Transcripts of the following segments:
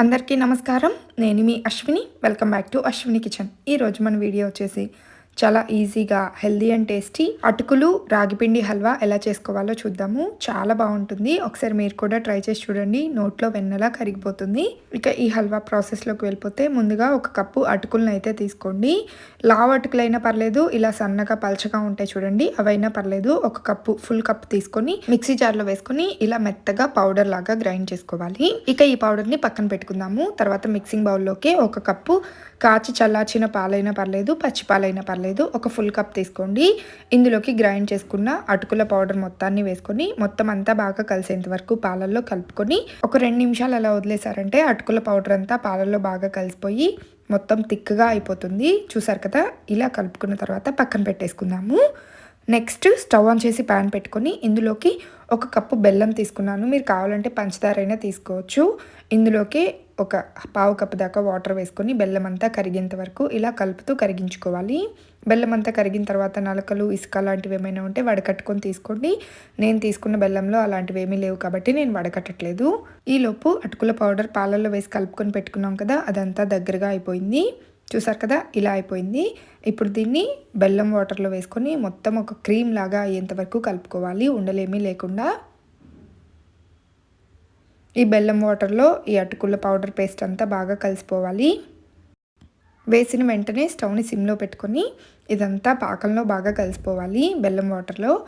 అందరికీ నమస్కారం. నేను మీ Ashwini. Welcome back to Ashwini kitchen. ఈరోజు మన వీడియో వచ్చేసి చాలా ఈజీగా హెల్దీ అండ్ టేస్టీ. అటుకులు రాగిపిండి హల్వా ఎలా చేసుకోవాలో చూద్దాము. చాలా బాగుంటుంది. ఒకసారి మీరు కూడా ట్రై చేసి చూడండి. నోట్లో వెన్నెలా కరిగిపోతుంది. ఇక ఈ హల్వా ప్రాసెస్లోకి వెళ్ళిపోతే ముందుగా ఒక కప్పు అటుకులను అయితే తీసుకోండి. లావ్ అటుకులైనా పర్లేదు ఇలా సన్నగా పలచగా ఉంటాయి చూడండి అవైనా పర్లేదు. ఒక కప్పు ఫుల్ కప్ తీసుకొని మిక్సీ జార్లో వేసుకొని ఇలా మెత్తగా పౌడర్ లాగా గ్రైండ్ చేసుకోవాలి. ఇక ఈ పౌడర్ని పక్కన పెట్టుకుందాము. తర్వాత మిక్సింగ్ బౌల్లోకి ఒక కప్పు కాచి చల్లార్చిన పాలైనా పర్లేదు పచ్చి పాలైనా పర్లేదు. ఒక ఫుల్ కప్ తీసుకోండి. ఇందులోకి గ్రైండ్ చేసుకున్న అటుకుల పౌడర్ మొత్తాన్ని వేసుకొని మొత్తం అంతా బాగా కలిసేంత వరకు పాలల్లో కలుపుకొని ఒక రెండు నిమిషాలు అలా వదిలేసారంటే అటుకుల పౌడర్ అంతా పాలల్లో బాగా కలిసిపోయి మొత్తం థిక్గా అయిపోతుంది. చూసారు కదా? ఇలా కలుపుకున్న తర్వాత పక్కన పెట్టేసుకుందాము. నెక్స్ట్ స్టవ్ ఆన్ చేసి ప్యాన్ పెట్టుకొని ఇందులోకి ఒక కప్పు బెల్లం తీసుకున్నాను. మీరు కావాలంటే పంచదార అయినా తీసుకోవచ్చు. ఇందులోకి ఒక పావు కప్పు దాకా వాటర్ వేసుకొని బెల్లం అంతా కరిగేంత వరకు ఇలా కలుపుతూ కరిగించుకోవాలి. బెల్లం అంతా కరిగిన తర్వాత నలకలు ఇసుక లాంటివి ఏమైనా ఉంటే వడకట్టుకొని తీసుకోండి. నేను తీసుకున్న బెల్లంలో అలాంటివి ఏమీ లేవు కాబట్టి నేను వడకట్టట్లేదు. ఈలోపు అటుకుల పౌడర్ పాలల్లో వేసి కలుపుకొని పెట్టుకున్నాం కదా అదంతా దగ్గరగా అయిపోయింది. చూసారు కదా? ఇలా అయిపోయింది. ఇప్పుడు దీన్ని బెల్లం వాటర్లో వేసుకొని మొత్తం ఒక క్రీమ్ లాగా అయ్యేంతవరకు కలుపుకోవాలి. ఉండలేమీ లేకుండా. ఈ బెల్లం వాటర్లో ఈ అటుకుల పౌడర్ పేస్ట్ అంతా బాగా కలిసిపోవాలి. వేసిన వెంటనే స్టవ్ని సిమ్లో పెట్టుకొని ఇదంతా పాకంలో బాగా కలిసిపోవాలి. బెల్లం వాటర్లో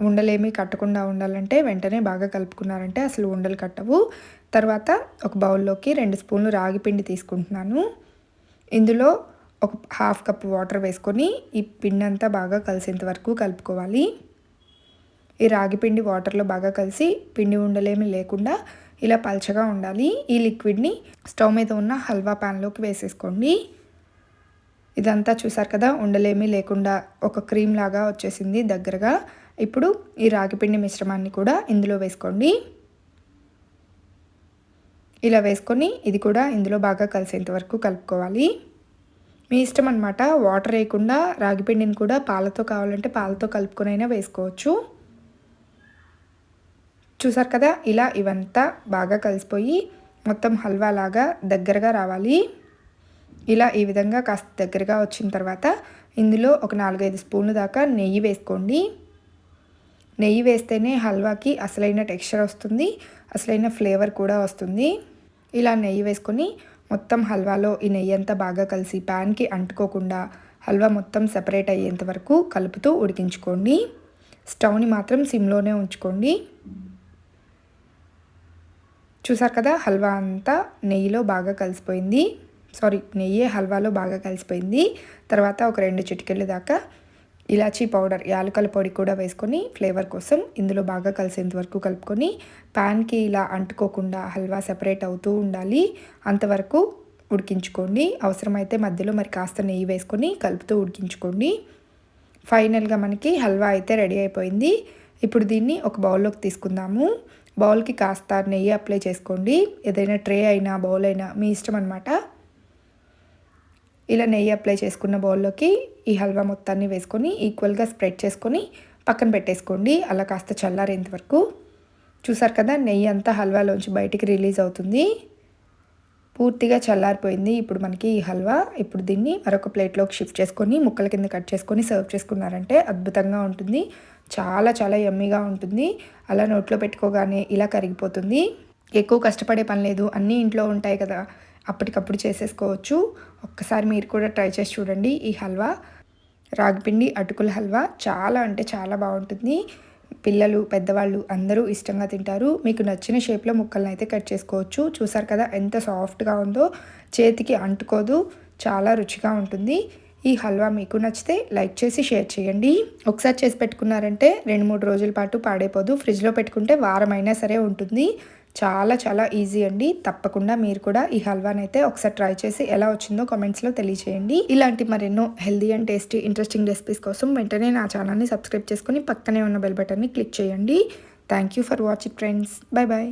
ఉండలేమి కట్టకుండా ఉండాలంటే వెంటనే బాగా కలుపుకున్నారంటే అసలు ఉండలు కట్టవు. తర్వాత ఒక బౌల్లోకి రెండు స్పూన్లు రాగి పిండి తీసుకుంటున్నాను. ఇందులో ఒక హాఫ్ కప్ వాటర్ వేసుకొని ఈ పిండి అంతా బాగా కలిసేంత వరకు కలుపుకోవాలి. ఈ రాగి పిండి వాటర్లో బాగా కలిసి పిండి ఉండలేమి లేకుండా ఇలా పల్చగా ఉండాలి. ఈ లిక్విడ్ని స్టవ్ మీద ఉన్న హల్వా ప్యాన్లోకి వేసేసుకోండి. ఇదంతా చూసారు కదా ఉండలేమి లేకుండా ఒక క్రీమ్ లాగా వచ్చేసింది దగ్గరగా. ఇప్పుడు ఈ రాగిపిండి మిశ్రమాన్ని కూడా ఇందులో వేసుకోండి. ఇలా వేసుకొని ఇది కూడా ఇందులో బాగా కలిసేంత వరకు కలుపుకోవాలి. మీ ఇష్టం అనమాట వాటర్ వేయకుండా రాగిపిండిని కూడా పాలతో కావాలంటే పాలతో కలుపుకొనైనా వేసుకోవచ్చు. చూసారు కదా? ఇలా ఇవంతా బాగా కలిసిపోయి మొత్తం హల్వా లాగా దగ్గరగా రావాలి. ఇలా ఈ విధంగా కాస్త దగ్గరగా వచ్చిన తర్వాత ఇందులో ఒక నాలుగైదు స్పూన్లు దాకా నెయ్యి వేసుకోండి. నెయ్యి వేస్తేనే హల్వాకి అసలైన టెక్స్చర్ వస్తుంది. అసలైన ఫ్లేవర్ కూడా వస్తుంది. ఇలా నెయ్యి వేసుకొని మొత్తం హల్వాలో ఈ నెయ్యి అంతా బాగా కలిసి ప్యాన్కి అంటుకోకుండా హల్వా మొత్తం సెపరేట్ అయ్యేంత వరకు కలుపుతూ ఉడికించుకోండి. స్టవ్ని మాత్రం సిమ్లోనే ఉంచుకోండి. చూసారు కదా హల్వా అంతా నెయ్యిలో బాగా కలిసిపోయింది. సారీ నెయ్యి హల్వాలో బాగా కలిసిపోయింది. తర్వాత ఒక రెండు చిటికెళ్ళ దాకా ఇలాచీ పౌడర్ యాలకల పొడి కూడా వేసుకొని ఫ్లేవర్ కోసం ఇందులో బాగా కలిసేంత వరకు కలుపుకొని ప్యాన్కి ఇలా అంటుకోకుండా హల్వా సెపరేట్ అవుతూ ఉండాలి. అంతవరకు ఉడికించుకోండి. అవసరమైతే మధ్యలో మరి కాస్త నెయ్యి వేసుకొని కలుపుతూ ఉడికించుకోండి. ఫైనల్గా మనకి హల్వా అయితే రెడీ అయిపోయింది. ఇప్పుడు దీన్ని ఒక బౌల్లోకి తీసుకుందాము. బౌల్కి కాస్త నెయ్యి అప్లై చేసుకోండి. ఏదైనా ట్రే అయినా బౌల్ అయినా మీ ఇష్టం అనమాట ఇలా నెయ్యి అప్లై చేసుకున్న బౌల్లోకి ఈ హల్వా మొత్తాన్ని వేసుకొని ఈక్వల్గా స్ప్రెడ్ చేసుకొని పక్కన పెట్టేసుకోండి. అలా కాస్త చల్లారేంత వరకు. చూసారు కదా నెయ్యి అంతా హల్వాలోంచి బయటికి రిలీజ్ అవుతుంది. పూర్తిగా చల్లారిపోయింది. ఇప్పుడు మనకి ఈ హల్వా ఇప్పుడు దీన్ని మరొక ప్లేట్లోకి షిఫ్ట్ చేసుకొని ముక్కల కింద కట్ చేసుకొని సర్వ్ చేసుకున్నారంటే అద్భుతంగా ఉంటుంది. చాలా చాలా ఎమ్మీగా ఉంటుంది. అలా నోట్లో పెట్టుకోగానే ఇలా కరిగిపోతుంది. ఎక్కువ కష్టపడే పని లేదు. అన్నీ ఇంట్లో ఉంటాయి కదా. అప్పటికప్పుడు చేసేసుకోవచ్చు. ఒక్కసారి మీరు కూడా ట్రై చేసి చూడండి ఈ హల్వా. రాగిపిండి అటుకుల హల్వా చాలా అంటే చాలా బాగుంటుంది. పిల్లలు పెద్దవాళ్ళు అందరూ ఇష్టంగా తింటారు. మీకు నచ్చిన షేప్లో ముక్కలను అయితే కట్ చేసుకోవచ్చు. చూసారు కదా ఎంత సాఫ్ట్గా ఉందో. చేతికి అంటుకోదు. చాలా రుచిగా ఉంటుంది. ఈ హల్వా మీకు నచ్చితే లైక్ చేసి షేర్ చేయండి. ఒకసారి చేసి పెట్టుకున్నారంటే రెండు మూడు రోజుల పాటు పాడైపోదు. ఫ్రిడ్జ్లో పెట్టుకుంటే వారమైనా సరే ఉంటుంది. చాలా చాలా ఈజీ అండి. తప్పకుండా మీరు కూడా ఈ హల్వాని అయితే ఒకసారి ట్రై చేసి ఎలా వచ్చిందో కామెంట్స్లో తెలియచేయండి. ఇలాంటి మరెన్నో healthy and tasty interesting recipes కోసం వెంటనే నా ఛానల్ని సబ్స్క్రైబ్ చేసుకుని పక్కనే ఉన్న బెల్ బటన్ని క్లిక్ చేయండి. Thank you for watching friends bye bye